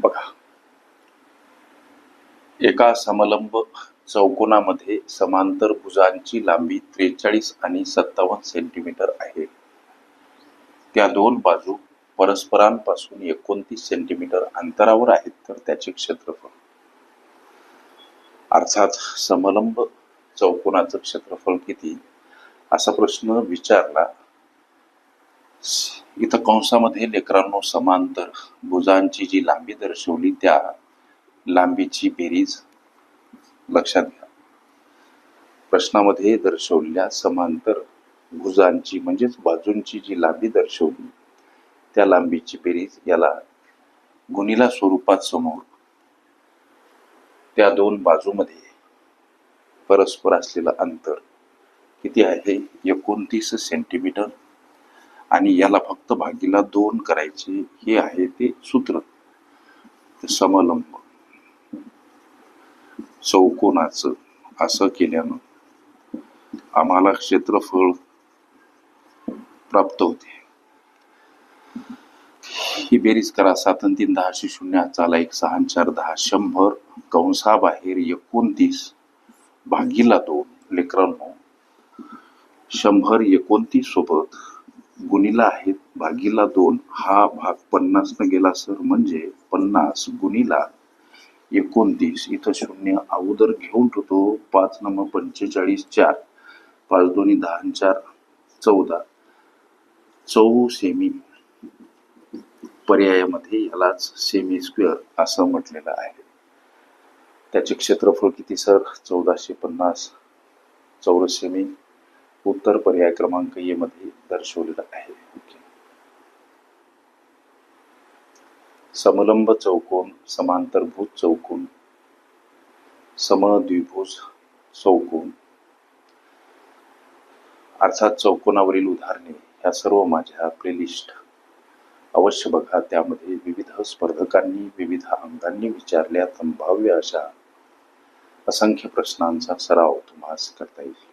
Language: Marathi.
बघा. एका समलंब चौकोनामध्ये समांतर भुजांची लांबी त्रेचाळीस आणि सत्तावन्न सेंटीमीटर आहे. त्या दोन बाजू परस्परांपासून एकोणतीस सेंटीमीटर अंतरावर आहेत तर त्याचे क्षेत्रफळ. अर्थात समलंब चौकोनाचं क्षेत्रफळ किती? असा प्रश्न विचारला इथं कंसामध्ये लेकरांनो समांतर भुजांची जी लांबी दर्शवली त्या लांबीची बेरीज लक्षात घ्या. प्रश्नामध्ये दर्शवलेल्या समांतर भुजांची म्हणजेच बाजूंची जी लांबी दर्शवली त्या लांबीची बेरीज याला गुणिला स्वरूपात समोर. त्या दोन बाजूमध्ये परस्पर असलेलं अंतर किती आहे? एकोणतीस सेंटीमीटर आणि याला फक्त भागीला दोन करायचे हे आहे ते सूत्र. समलंब. चौकोनाचं असं केल्यानं आम्हाला क्षेत्रफळ प्राप्त होते. ही बेरीज करा सात तीन दहाशे शून्य हाताला एक सहा चार दहा शंभर कंसाबाहेर एकोणतीस भागीला दोन लेकरांनो शंभर एकोणतीस सोबत गुणिला आहेत भागीला दोन. हा भाग पन्नास न गेला सर. म्हणजे पन्नास गुणिला एकोणतीस. इथं शून्य. अगोदर घेऊन ठेवतो. पाच नंबर पंचेचाळीस चार. पाच दोन्ही दहा चार चौदा. चौ सेमी. पर्यायामध्ये यालाच सेमी स्क्वेअर असं म्हटलेलं आहे. त्याचे क्षेत्रफळ किती सर? चौदाशे पन्नास. चौरस सेमी. उत्तर पर्याय क्रमांक ए मध्ये दर्शवलेला आहे. समलंब चौकोन समांतरभुज चौकोन समद्विभुज चौकोन. अर्थात चौकोनावरील उदाहरणे ह्या सर्व माझ्या प्लेलिस्ट अवश्य बघा त्यामध्ये विविध स्पर्धकांनी विविध अंगांनी विचारल्या संभाव्य अशा असंख्य प्रश्नांचा सराव तुम्हाला करता येईल.